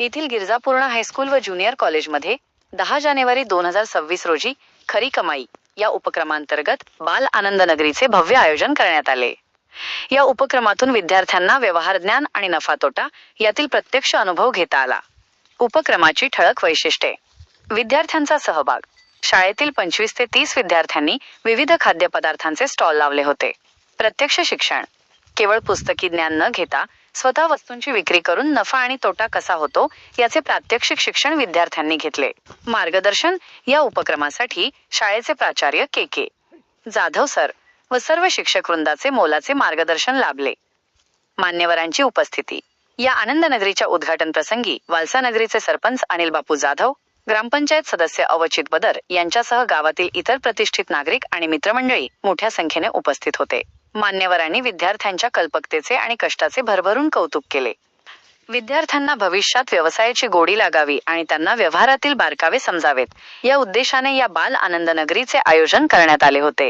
येथील गिरजापूर्ण हायस्कूल व ज्युनियर कॉलेजमध्ये दहा जानेवारी दोन हजार सव्वीस रोजी खरी कमाई या उपक्रमांतर्गत बाल आनंद नगरीचे भव्य आयोजन करण्यात आले. या उपक्रमातून विद्यार्थ्यांना व्यवहार ज्ञान आणि नफा तोटा यातील प्रत्यक्ष अनुभव घेता आला. उपक्रमाची ठळक वैशिष्ट्ये. विद्यार्थ्यांचा सहभाग. शाळेतील पंचवीस ते तीस विद्यार्थ्यांनी विविध खाद्यपदार्थांचे स्टॉल लावले होते. प्रत्यक्ष शिक्षण. केवळ पुस्तकी ज्ञान न घेता स्वतः वस्तूंची विक्री करून नफा आणि तोटा कसा होतो याचे प्रात्यक्षिक शिक्षण विद्यार्थ्यांनी घेतले. मार्गदर्शन या उपक्रमासाठी शाळेचे प्राचार्य के के. जाधव सर व सर्व शिक्षक वृंदाचे मोलाचे मार्गदर्शन लाभले. मान्यवरांची उपस्थिती. या आनंद नगरीच्या उद्घाटन प्रसंगी वालसा नगरीचे सरपंच अनिल बापू जाधव ग्रामपंचायत सदस्य अवचित बदर यांच्यासह गावातील इतर प्रतिष्ठित नागरिक आणि मित्रमंडळी मोठ्या संख्येने उपस्थित होते. मान्यवरांनी विद्यार्थ्यांच्या कल्पकतेचे आणि कष्टाचे भरभरून कौतुक केले. विद्यार्थ्यांना भविष्यात व्यवसायाची गोडी लागावी आणि त्यांना व्यवहारातील बारकावे समजावेत. या उद्देशाने या बाल आनंद नगरीचे आयोजन करण्यात आले होते.